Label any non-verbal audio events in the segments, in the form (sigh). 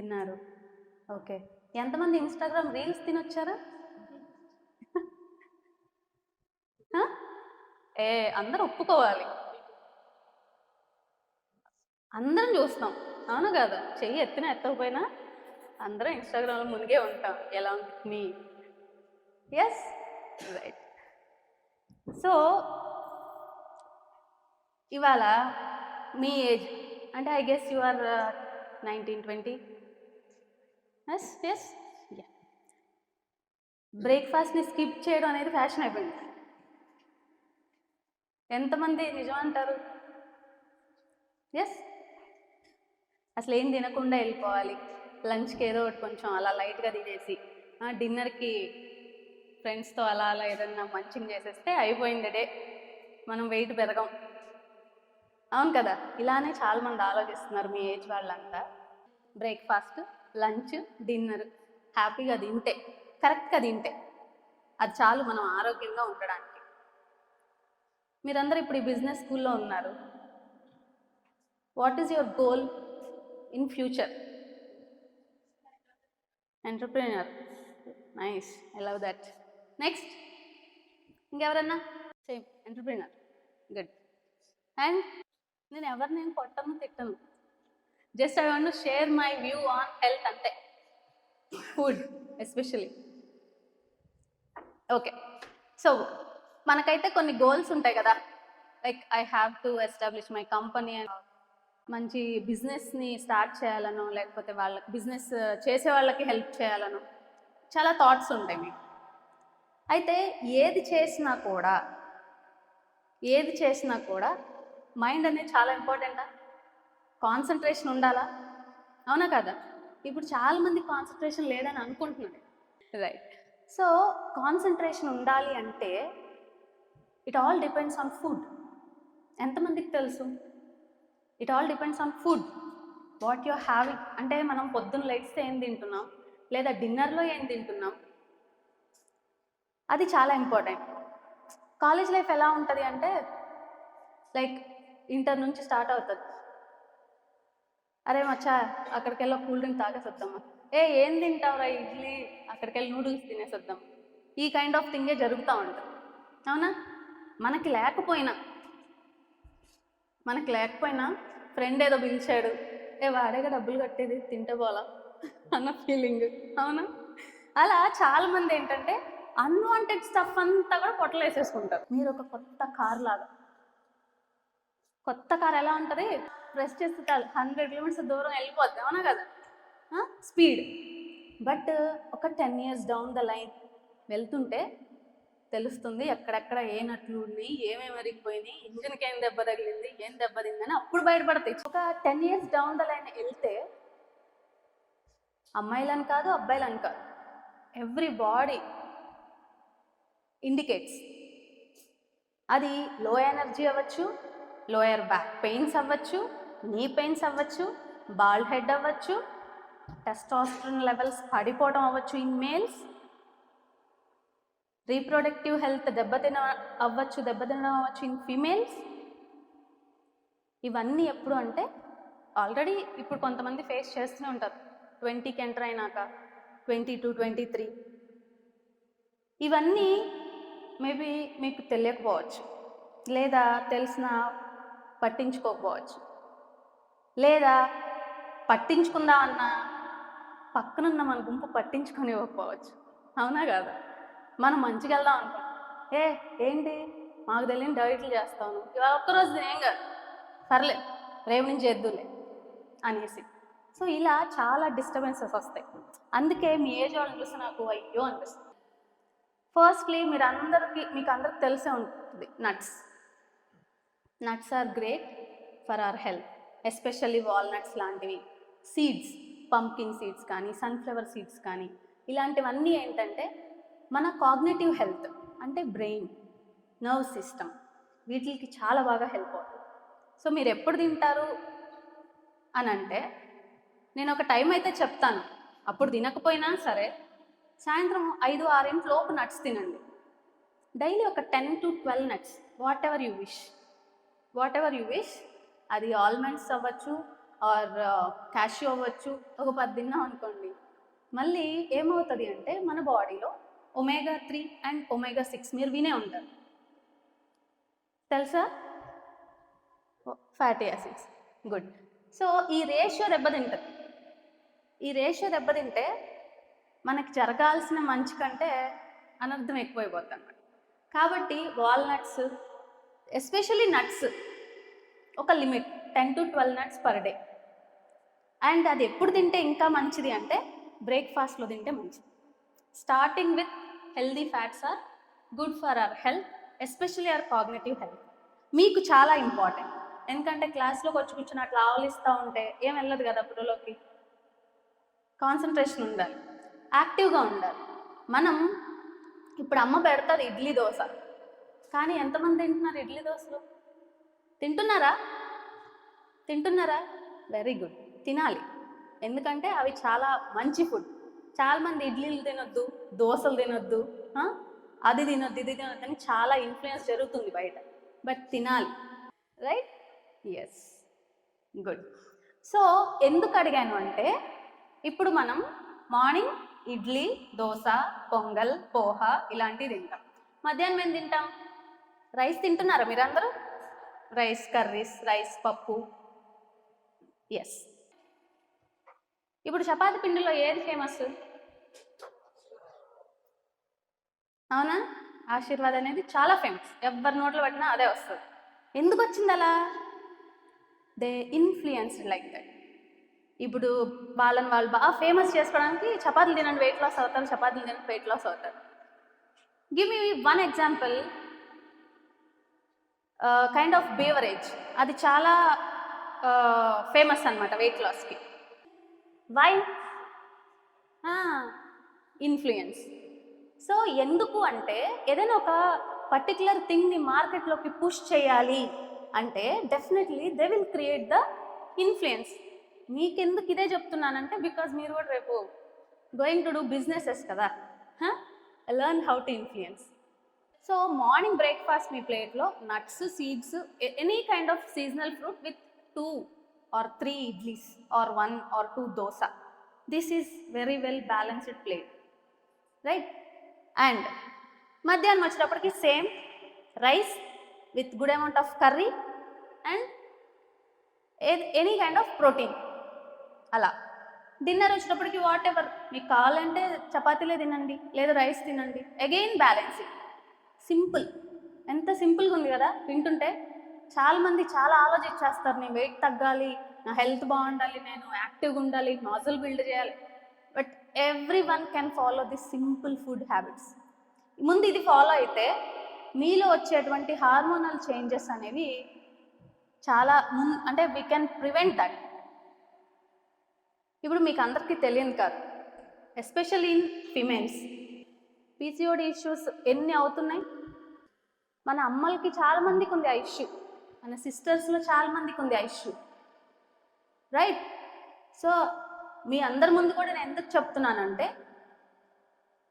తిన్నారు. ఓకే. ఎంతమంది Instagram reels తినొచ్చారా? (laughs) ఏ అందరూ ఒప్పుకోవాలి. అందరం చూస్తాం. అవును కదా? చెయ్యి ఎత్తిన ఎత్తకపోయినా అందరం ఇన్స్టాగ్రామ్లో మునిగే ఉంటాం. ఎలా ఉంది మీ. ఎస్ రైట్ సో ఇవాళ మీ ఏజ్ అంటే I guess you are nineteen twenty yes yes బ్రేక్ఫాస్ట్ని skip చేయడం అనేది ఫ్యాషన్ అయిపోయింది. ఎంతమంది నిజం అంటారు? ఎస్ అసలు ఏం తినకుండా వెళ్ళిపోవాలి. లంచ్కి ఏదో ఒకటి కొంచెం అలా లైట్గా తినేసి డిన్నర్కి ఫ్రెండ్స్తో అలా అలా ఏదన్నా మంచింగ్ చేసేస్తే అయిపోయింది డే. మనం వెయిట్ పెరగం. అవును కదా? ఇలానే చాలామంది ఆలోచిస్తున్నారు మీ ఏజ్ వాళ్ళంతా. Breakfast lunch dinner. హ్యాపీగా తింటే కరెక్ట్గా తింటే అది చాలు మనం ఆరోగ్యంగా ఉండడానికి. మీరందరూ ఇప్పుడు ఈ బిజినెస్ స్కూల్లో ఉన్నారు. What is your goal in future? Entrepreneur. Nice. I love that. Next. ఇంకెవరన్నా? Same entrepreneur. గుడ్. అండ్ నేను ఎవరిని నేను కొట్టను తిట్టను. Just I want share my view on health అంతే ఫుడ్ ఎస్పెషలీ ఓకే సో మనకైతే కొన్ని గోల్స్ ఉంటాయి కదా. Like I have to establish my company and మంచి బిజినెస్ని స్టార్ట్ చేయాలనో లేకపోతే వాళ్ళకి బిజినెస్ చేసే వాళ్ళకి హెల్ప్ చేయాలనో చాలా థాట్స్ ఉంటాయి మీకు. అయితే ఏది చేసినా కూడా ఏది చేసినా కూడా మైండ్ అనేది చాలా ఇంపార్టెంటా కాన్సన్ట్రేషన్ ఉండాలా? అవునా కదా? ఇప్పుడు చాలామంది కాన్సన్ట్రేషన్ లేదని అనుకుంటున్నారు. రైట్ సో కాన్సన్ట్రేషన్ ఉండాలి అంటే it all depends on food. ఎంతమందికి తెలుసు? It all depends on food. What you having అంటే మనం పొద్దున్న లెగ్స్తే ఏం తింటున్నాం? లేదా డిన్నర్లో ఏం తింటున్నాం? అది చాలా ఇంపార్టెంట్. కాలేజ్ లైఫ్ ఎలా ఉంటుంది అంటే లైక్ ఇంటర్ నుంచి స్టార్ట్ అవుతుంది. అరే మచ్చా అక్కడికి వెళ్ళి కూల్ డ్రింక్ తాగేసొద్దామా ఏ ఏం తింటావురా ఇడ్లీ? అక్కడికి వెళ్ళి నూడిల్స్ తినేసొద్దాం. ఈ కైండ్ ఆఫ్ థింగే జరుగుతూ ఉంటుంది. అవునా? మనకి లేకపోయినా మనకి లేకపోయినా ఫ్రెండ్ ఏదో పిలిచాడు. ఏ వాడేగా డబ్బులు కట్టేది? తింటే పోలా? అన్న ఫీలింగ్. అవునా? అలా చాలామంది ఏంటంటే అన్వాంటెడ్ స్టఫ్ అంతా కూడా పొట్టలు వేసేసుకుంటారు మీరు ఒక కొత్త కార్ లాగా కొత్త కార్ ఎలా ఉంటుంది? ప్రెస్ చేస్తే హండ్రెడ్ కిలోమీటర్స్ దూరం వెళ్ళిపోద్ది. అవునా కదా? స్పీడ్. బట్ ఒక ten years down the line వెళ్తుంటే తెలుస్తుంది ఎక్కడెక్కడ ఏ నట్లు ఉన్నాయి ఏమేమి అరిగిపోయినాయి ఇంజిన్కి ఏం దెబ్బ తగిలింది ఏం దెబ్బ తిందని అప్పుడు బయటపడతాయి. ఒక ten years down the line వెళ్తే అమ్మాయిలని కాదు అబ్బాయిలని కాదు. Everybody indicates. అది లో ఎనర్జీ అవ్వచ్చు లోయర్ బ్యాక్ పెయిన్స్ అవ్వచ్చు నీ పెయిన్స్ అవ్వచ్చు బాల్ హెడ్ అవ్వచ్చు టెస్టాస్ట్రన్ లెవెల్స్ పడిపోవడం అవ్వచ్చు ఇన్ మేల్స్ రీప్రొడక్టివ్ హెల్త్ దెబ్బతిన అవ్వచ్చు దెబ్బతినడం అవ్వచ్చు ఇన్ ఫీమేల్స్ ఇవన్నీ ఎప్పుడు అంటే ఆల్రెడీ ఇప్పుడు కొంతమంది ఫేస్ చేస్తూనే ఉంటారు. ట్వంటీకి ఎంటర్ అయినాక ట్వంటీ టూ ట్వంటీ త్రీ ఇవన్నీ మేబీ మీకు తెలియకపోవచ్చు. లేదా తెలిసిన పట్టించుకోకపోవచ్చు. లేదా పట్టించుకుందా అన్న పక్కనున్న మన గుంపు పట్టించుకొని ఇవ్వకపోవచ్చు అవునా కాదా? మనం మంచిగా వెళ్దాం అనుకుంటాం ఏ ఏంటి? మాకు తెలియని డైట్లు చేస్తాను ఇవాళ ఒక్కరోజు ఏం కాదు. సర్లే రేపు నుంచి చేద్దులే అనేసి. సో ఇలా చాలా డిస్టర్బెన్సెస్ వస్తాయి. అందుకే మీ ఏజ్ వాళ్ళని చూసి నాకు అయ్యో అనిపిస్తుంది. ఫస్ట్లీ మీరు అందరికీ మీకు అందరికి తెలిసే ఉంటుంది. Nuts nuts are great for our health especially walnuts లాంటివి. సీడ్స్ పంకిన్ సీడ్స్ కానీ సన్ఫ్లవర్ సీడ్స్ కానీ ఇలాంటివన్నీ ఏంటంటే మన కాగ్నేటివ్ హెల్త్ అంటే బ్రెయిన్ నర్వ్ సిస్టమ్ వీటికి చాలా బాగా హెల్ప్ అవుతుంది. సో మీరు ఎప్పుడు తింటారు అని అంటే నేను ఒక టైం అయితే చెప్తాను. అప్పుడు తినకపోయినా సరే సాయంత్రం ఐదు ఆరింటి లోపు నట్స్ తినండి. డైలీ ఒక ten to twelve nuts whatever you wish whatever you wish అది ఆల్మండ్స్ అవ్వచ్చు ఆర్ క్యాష్యూ uh, అవ్వచ్చు. ఒక పది తిన్నాం అనుకోండి. మళ్ళీ ఏమవుతుంది అంటే మన బాడీలో omega three and omega six మీరు వినే ఉంటారు. తెలుసా? ఫ్యాటీ యాసిడ్స్ గుడ్ సో ఈ రేషియో దెబ్బతింటుంది. ఈ రేషియో దెబ్బతింటే మనకి జరగాల్సిన మంచి కంటే అనర్థం ఎక్కువైపోతుంది కాబట్టి వాల్నట్స్ ఎస్పెషల్లీ నట్స్. ఒక limit ten to twelve nuts per day. And అది ఎప్పుడు తింటే ఇంకా మంచిది అంటే బ్రేక్ఫాస్ట్లో తింటే మంచిది. Starting with healthy fats are good for our health especially our cognitive health. మీకు చాలా ఇంపార్టెంట్. ఎందుకంటే క్లాస్లోకి వచ్చి కూర్చొని అట్లా ఆవలిస్తూ ఉంటే ఏం వెళ్ళదు కదా బుర్రలోకి? కాన్సన్ట్రేషన్ ఉండాలి. యాక్టివ్గా ఉండాలి. మనం ఇప్పుడు అమ్మ పెడతారు ఇడ్లీ దోశ. కానీ ఎంతమంది తింటున్నారు ఇడ్లీ దోశలు? తింటున్నారా? తింటున్నారా? వెరీ గుడ్ తినాలి. ఎందుకంటే అవి చాలా మంచి ఫుడ్ చాలామంది ఇడ్లీలు తినొద్దు దోశలు తినొద్దు అది తినొద్దు ఇది తినొద్దు అని చాలా ఇన్ఫ్లుయెన్స్ జరుగుతుంది బయట. బట్ తినాలి. రైట్ ఎస్ గుడ్ సో ఎందుకు అడిగాను అంటే ఇప్పుడు మనం మార్నింగ్ ఇడ్లీ దోశ పొంగల్ పోహ ఇలాంటివి తింటాం. మధ్యాహ్నం ఏం తింటాం? రైస్ తింటున్నారా మీరందరూ? రైస్ కర్రీస్ రైస్ పప్పు. ఎస్ ఇప్పుడు చపాతి పిండిలో ఏది ఫేమస్ అవునా? ఆశీర్వాద్ అనేది చాలా ఫేమస్ ఎవరి నోట్లో పెట్టినా అదే వస్తుంది. ఎందుకు వచ్చింది అలా? దే ఇన్ఫ్లుయెన్స్ లైక్ దట్ ఇప్పుడు వాళ్ళని వాళ్ళు బాగా ఫేమస్ చేసుకోవడానికి చపాతీలు తినండి వెయిట్ లాస్ అవుతారు చపాతీలు తినండి వెయిట్ లాస్ అవుతారు. Give me one example kind of beverage అది చాలా ఫేమస్ అనమాట వెయిట్ లాస్కి వైన్ ఇన్ఫ్లుయెన్స్ సో ఎందుకు అంటే ఏదైనా ఒక పర్టికులర్ థింగ్ని మార్కెట్లోకి పుష్ చేయాలి అంటే definitely they will create the influence మీకెందుకు ఇదే చెప్తున్నానంటే బికాజ్ మీరు కూడా రేపు గోయింగ్ టు డూ బిజినెసెస్ కదా learn how to influence so morning breakfast మీ ప్లేట్లో nuts seeds any kind of seasonal fruit with two or three idlis or one or two dosa this is very well balanced plate right and మధ్యాహ్నం వచ్చేటప్పటికి same rice with good amount of curry and any kind of protein అలా. Dinner వచ్చేటప్పటికి whatever మీకు కావాలంటే చపాతీలే తినండి లేదా rice తినండి. Again balancing simple. ఎంత సింపుల్గా ఉంది కదా? వింటుంటే చాలామంది చాలా ఆలోచించేస్తారు నేను వెయిట్ తగ్గాలి నా హెల్త్ బాగుండాలి నేను యాక్టివ్గా ఉండాలి మజిల్ బిల్డ్ చేయాలి. But every one can follow the simple food habits ముందు ఇది ఫాలో అయితే మీలో వచ్చేటువంటి హార్మోనల్ చేంజెస్ అనేవి చాలా మున్ అంటే వీ కెన్ ప్రివెంట్ దట్ ఇప్పుడు మీకు అందరికీ తెలియదు కాదు. Especially in females PCOD issues ఎన్ని అవుతున్నాయి? మన అమ్మలకి చాలా మందికి ఉంది ఆ ఇష్యూ. మన సిస్టర్స్లో చాలా మందికి ఉంది ఆ ఇష్యూ. రైట్ సో మీ అందరి ముందు కూడా నేను ఎందుకు చెప్తున్నానంటే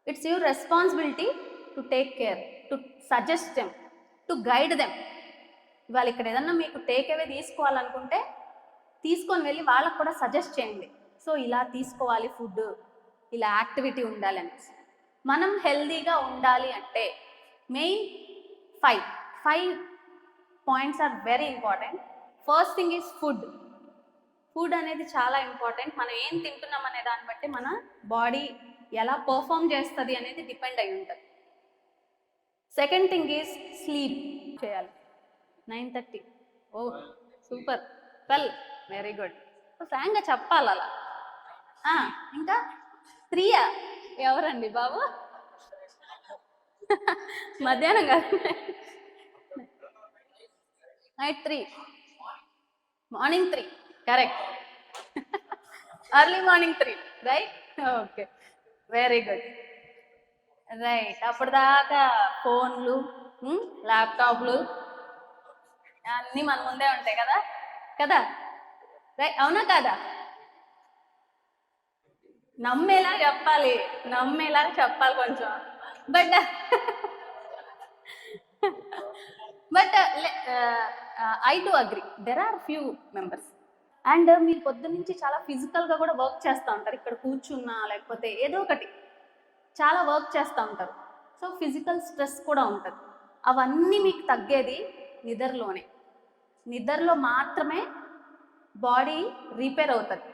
it's your responsibility to take care to suggest them to guide them ఇవాళ ఇక్కడ ఏదన్నా మీకు టేక్ అవే తీసుకోవాలనుకుంటే తీసుకొని వెళ్ళి వాళ్ళకు కూడా సజెస్ట్ చేయండి. సో ఇలా తీసుకోవాలి ఫుడ్ ఇలా యాక్టివిటీ ఉండాలి మనం హెల్దీగా ఉండాలి అంటే main five five points are very important first thing is food food అనేది చాలా ఇంపార్టెంట్ మనం ఏం తింటున్నాం అనే దాన్ని బట్టి మన బాడీ ఎలా పర్ఫామ్ చేస్తుంది అనేది డిపెండ్ అయి ఉంటుంది. సెకండ్ థింగ్ ఈజ్ స్లీప్ చేయాలి. Nine thirty oh super well very good ఫ్రాంక్గా చెప్పాలి అలా ఇంకా త్రీయా ఎవరండి బాబు? మధ్యాహ్నం కాదు. Night three. Morning three. Correct. Early morning three. Right? Okay. Very good. Right. అప్పుడు దాకా ఫోన్లు ల్యాప్టాప్లు అన్నీ మన ముందే ఉంటాయి కదా? కదా? రైట్. అవునా కాదా? నమ్మేలా చెప్పాలి. నమ్మేలా చెప్పాలి కొంచెం. But but I too agree. There are few members and మీరు పొద్దున్న నుంచి చాలా ఫిజికల్గా కూడా వర్క్ చేస్తూ ఉంటారు. ఇక్కడ కూర్చున్నా లేకపోతే ఏదో ఒకటి చాలా వర్క్ చేస్తూ ఉంటారు. సో ఫిజికల్ స్ట్రెస్ కూడా ఉంటుంది. అవన్నీ మీకు తగ్గేది నిద్రలోనే. నిద్రలో మాత్రమే బాడీ రిపేర్ అవుతుంది.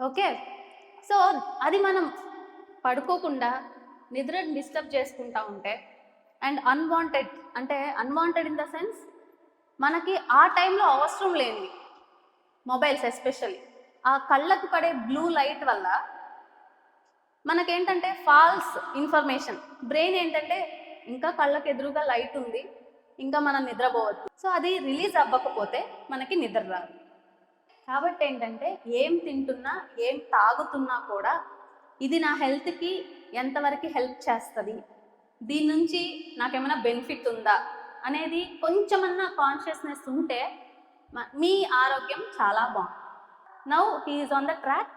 ఓకే? సో అది మనం పడుకోకుండా నిద్రని డిస్టర్బ్ చేసుకుంటా ఉంటే అండ్ అన్వాంటెడ్ అంటే అన్వాంటెడ్ ఇన్ ద సెన్స్ మనకి ఆ టైంలో అవసరం లేనిది మొబైల్స్ ఎస్పెషల్లీ ఆ కళ్ళకు పడే బ్లూ లైట్ వల్ల మనకేంటంటే ఫాల్స్ ఇన్ఫర్మేషన్ బ్రెయిన్ ఏంటంటే ఇంకా కళ్ళకు ఎదురుగా లైట్ ఉంది ఇంకా మనం నిద్రపోవచ్చు. సో అది రిలీజ్ అవ్వకపోతే మనకి నిద్ర రాదు. కాబట్టి ఏంటంటే ఏం తింటున్నా ఏం తాగుతున్నా కూడా ఇది నా హెల్త్కి ఎంతవరకు హెల్ప్ చేస్తుంది? దీని నుంచి నాకేమైనా బెనిఫిట్ ఉందా? అనేది కొంచెమన్నా కాన్షియస్నెస్ ఉంటే మ- మీ ఆరోగ్యం చాలా బాగుంది now he's on the track.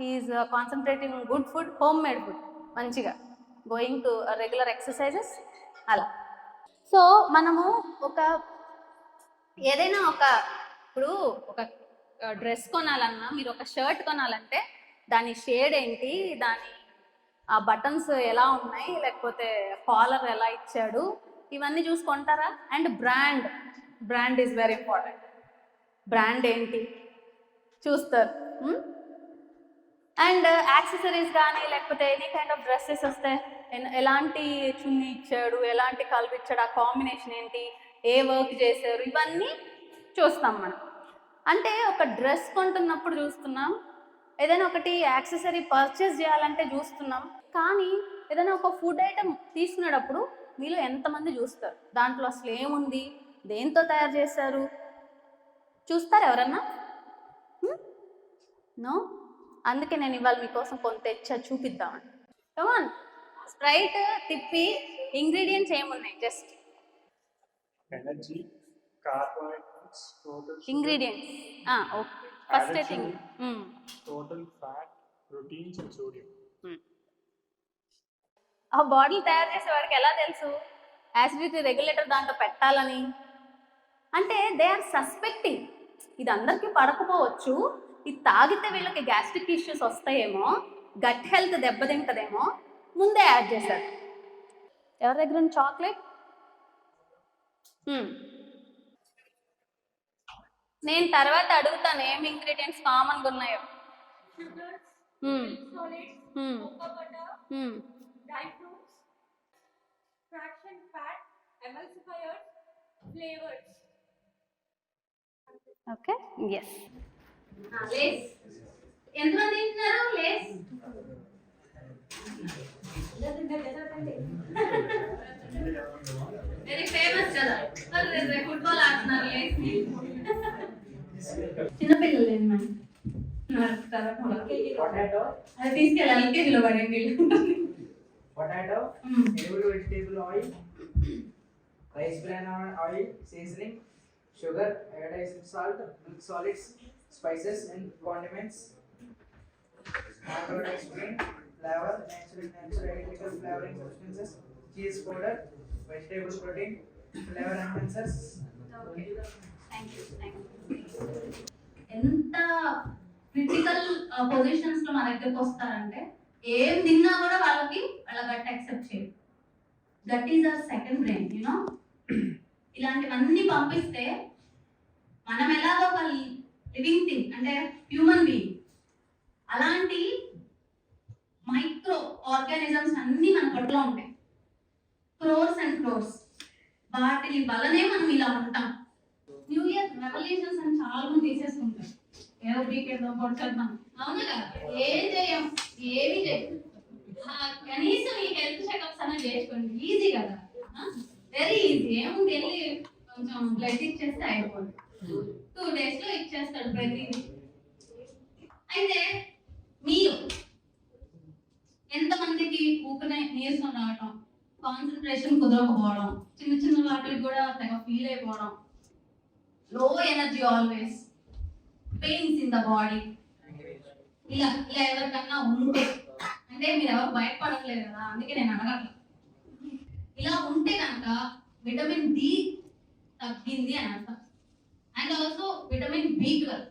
He's concentrating good food homemade food. మంచిగా. గోయింగ్ టు రెగ్యులర్ ఎక్సర్సైజెస్ అలా. సో మనము ఒక ఏదైనా ఒక ఇప్పుడు ఒక డ్రెస్ కొనాలన్నా మీరు ఒక షర్ట్ కొనాలంటే దాని షేడ్ ఏంటి? దాని ఆ బటన్స్ ఎలా ఉన్నాయి? లేకపోతే కాలర్ ఎలా ఇచ్చాడు? ఇవన్నీ చూసుకుంటారా? And brand brand is very important brand ఏంటి? చూస్తారు. అండ్ యాక్సెసరీస్ కానీ లేకపోతే ఎనీ కైండ్ ఆఫ్ డ్రెస్సెస్ వస్తే ఎలాంటి చున్ని ఇచ్చాడు? ఎలాంటి కలర్ ఇచ్చాడు? ఆ కాంబినేషన్ ఏంటి? ఏ వర్క్ చేశారు? ఇవన్నీ చూస్తాం మనం. అంటే ఒక డ్రెస్ కొంటున్నప్పుడు చూస్తున్నాం. ఏదైనా ఒకటి యాక్సెసరీ పర్చేస్ చేయాలంటే చూస్తున్నాం. కానీ ఏదైనా ఒక ఫుడ్ ఐటమ్ తీసుకునేటప్పుడు మీలో ఎంతమంది చూస్తారు? దాంట్లో అసలు ఏముంది? దేంతో తయారు చేశారు? చూస్తారు ఎవరన్నా? నో? అందుకే నేను ఇవాళ మీకోసం కొంత తెచ్చా చూపిద్దామని. కమాన్ స్ప్రైట్ తిప్పి ఇంగ్రీడియంట్స్ ఏమున్నాయి? Just ingredients okay first thing total fat, proteins and sodium. ఆ బాటిల్ తయారు చేసే వాడికి ఎలా తెలుసు? యాసిడిటీ రెగ్యులేటర్ దాంట్లో పెట్టాలని? అంటే దే ఆర్ సస్పెక్టింగ్ ఇది అందరికీ పడకపోవచ్చు. ఇది తాగితే వీళ్ళకి గ్యాస్ట్రిక్ ఇష్యూస్ వస్తాయేమో గట్ హెల్త్ దెబ్బతింటదేమో ముందే యాడ్ చేశారు. ఎవరి దగ్గర చాక్లెట్ నేను తర్వాత అడుగుతాను ఏం ఇంగ్రీడియంట్స్ కామన్గా ఉన్నాయో. ఓకే వెరీ ఫేమస్ (laughs) కదా. పొటాటో అది తీసుకెళ్ళి ఎల్కేజీలో పడండి పొటాటో ఎరువులు vegetable oil rice bran oil seasoning sugar iodised salt milk solids spices and condiments natural identical flavoring substances, cheese powder, vegetable protein, flavor enhancers. Thank you thank ఎంత critical పొజిషన్స్లో మన దగ్గరకు వస్తారంటే ఏం తిన్నా కూడా వాళ్ళకి వాళ్ళ గట్ యాక్సెప్ట్ చేయరు. That is our second brain you know ఇలాంటివన్నీ పంపిస్తే మనం ఎలాగో ఒక లివింగ్ థింగ్ అంటే హ్యూమన్ బీయింగ్ అలాంటి మైక్రో ఆర్గానిజమ్స్ అన్నీ మన పొట్టలో ఉంటాయి. క్రోర్స్ అండ్ క్రోర్స్ వాటి వల్లనే మనం ఇలా ఉంటాం. న్యూ ఇయర్ రెవల్యూషన్స్ అని చాలా మంది తీసేస్తుంటారు. ఏదో ఏం చేయం ఏమి చేయం కనీసం ఈ హెల్త్ చెకప్స్ అన్న చేసుకోండి. ఈజీ కదా. వెరీ ఈజీ ఏముంది? వెళ్ళి కొంచెం బ్లడ్ ఇచ్చేస్తే అయిపోతుంది టూ డేస్లో ఇచ్చేస్తాడు ప్రతిదీ అయితే మీరు ఎంతమందికి ఊపిరి నీరసం రావటం కాన్సన్ట్రేషన్ కుదరకపోవడం చిన్న చిన్న వాటికి కూడా తెగ ఫీల్ అయిపోవడం low energy always pains in the body ఇలా ఇలా ఎవరికన్నా ఉంటే అంటే మీరు ఎవరు భయపడట్లేదు కదా అందుకే నేను అడగట్లేదు ఇలా ఉంటే కనుక విటమిన్ డి తగ్గింది అని అర్థం. And also vitamin B twelve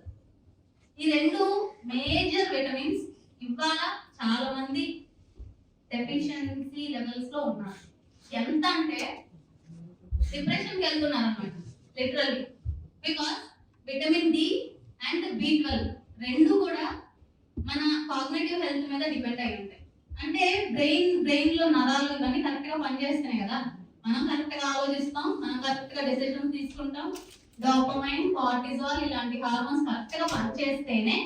ఈ రెండు మేజర్ విటమిన్స్ ఇవాళ చాలా మంది డెఫిషియన్సీ లెవెల్స్లో ఉన్నారు. ఎంత అంటే డిప్రెషన్కి వెళ్తున్నారు అనమాట literally because vitamin D and B twelve రెండు కూడా మన కాగ్నేటివ్ హెల్త్ మీద డిపెండ్ అయి ఉంటాయి. అంటే బ్రెయిన్ బ్రెయిన్లో నరాలు ఇవన్నీ కరెక్ట్గా పనిచేస్తున్నాయి కదా. మనం కరెక్ట్గా ఆలోచిస్తాం మనం కరెక్ట్గా డెసిషన్స్ తీసుకుంటాం. డోపమైన్ కార్టిజాల్ ఇలాంటి హార్మోన్స్ కరెక్ట్గా పనిచేస్తేనే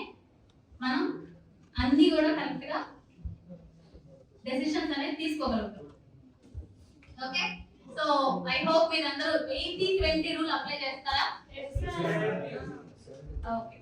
మనం అన్ని కూడా కరెక్ట్గా డెసిషన్స్ అనేది తీసుకోగలుగుతాం. ఓకే సో ఐ హోప్ మీరందరూ ఎయిటీ ట్వంటీ రూల్ అప్లై చేస్తారా? ఓకే